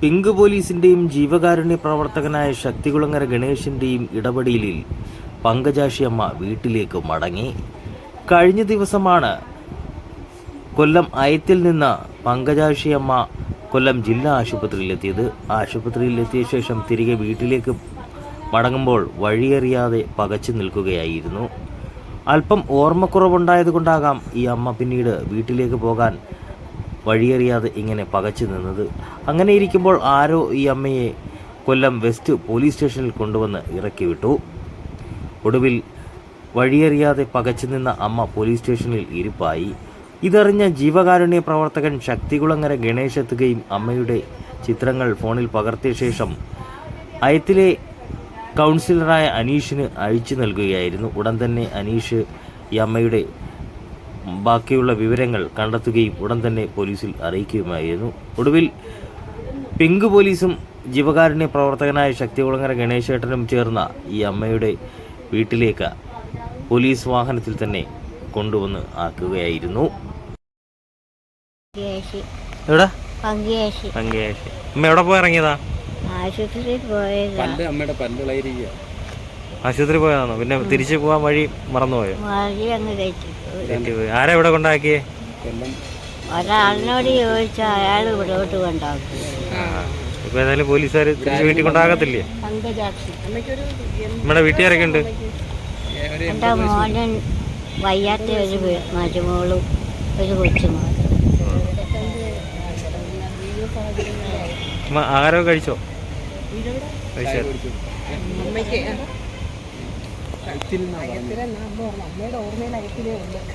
Pink പോലീസിന്റെയും ജീവകാരുണ്യ പ്രവർത്തകനായ ശക്തികുളങ്ങര ഗണേഷിന്റെയും ഇടപെടലിൽ പങ്കജാക്ഷിയമ്മ വീട്ടിലേക്ക് മടങ്ങി. കഴിഞ്ഞ ദിവസമാണ് കൊല്ലം അയത്തിൽ നിന്ന് പങ്കജാക്ഷിയമ്മ കൊല്ലം ജില്ലാ ആശുപത്രിയിലെത്തിയത്. ആശുപത്രിയിലെത്തിയ ശേഷം തിരികെ വീട്ടിലേക്ക് മടങ്ങുമ്പോൾ വഴിയറിയാതെ പകച്ചു നിൽക്കുകയായിരുന്നു. അല്പം ഓർമ്മക്കുറവുണ്ടായതുകൊണ്ടാകാം ഈ അമ്മ പിന്നീട് വീട്ടിലേക്ക് പോകാൻ വഴിയറിയാതെ ഇങ്ങനെ പകച്ചു നിന്നത്. അങ്ങനെ ഇരിക്കുമ്പോൾ ആരോ ഈ അമ്മയെ കൊല്ലം വെസ്റ്റ് പോലീസ് സ്റ്റേഷനിൽ കൊണ്ടുവന്ന് ഇറക്കി വിട്ടു. ഒടുവിൽ വഴിയറിയാതെ പകച്ചു നിന്ന അമ്മ പോലീസ് സ്റ്റേഷനിൽ ഇരിപ്പായി. ഇതറിഞ്ഞ ജീവകാരുണ്യ പ്രവർത്തകൻ ശക്തികുളങ്ങര ഗണേശ് എത്തുകയും അമ്മയുടെ ചിത്രങ്ങൾ ഫോണിൽ പകർത്തിയ ശേഷം അയത്തിലെ കൗൺസിലറായ അനീഷിന് അയച്ചു നൽകുകയായിരുന്നു. ഉടൻ തന്നെ അനീഷ് ഈ അമ്മയുടെ ബാക്കിയുള്ള വിവരങ്ങൾ കണ്ടെത്തുകയും ഉടൻ തന്നെ പോലീസിൽ അറിയിക്കുകയുമായിരുന്നു. ഒടുവിൽ പിങ്ക് പോലീസും ജീവകാരുണ്യ പ്രവർത്തകനായ ശക്തികുളങ്ങര ഗണേശേട്ടനും ചേർന്ന ഈ അമ്മയുടെ വീട്ടിലേക്ക് പോലീസ് വാഹനത്തിൽ തന്നെ കൊണ്ടുവന്ന് ആക്കുകയായിരുന്നു. എവിടെ? അമ്മ എവിടെ പോയി ഇറങ്ങിയതാ? ആശുപത്രിയിൽ പോയതാ. പല്ല് അമ്മയുടെ പല്ലുളയിരിക്കുക ആശുപത്രി പോയതാണോ? പിന്നെ തിരിച്ചു പോവാൻ വഴി മറന്നുപോയോ? ആരാ ഇവിടെ കൊണ്ടാക്കിയേ? ഒരാളിനോട് ചോദിച്ച അയാൾ ഇവിടോട്ട് കൊണ്ടാക്കി. ഇപ്പൊ ഏതായാലും പോലീസുകാർ തിരിച്ച് വീട്ടിൽ കൊണ്ടാകത്തില്ലേ? നമ്മുടെ വീട്ടുകാരൊക്കെ ഉണ്ട്. എന്റെ മോനൻ വയ്യാത്ത ഒരു മരുമോളും ഒരു കൊച്ചുമോളും. ആഹാരമൊക്കെ കഴിച്ചോ? കഴിച്ചോ? കുടിച്ചു. ഓർമ്മയിൽ അയത്തിലേ പറഞ്ഞത്.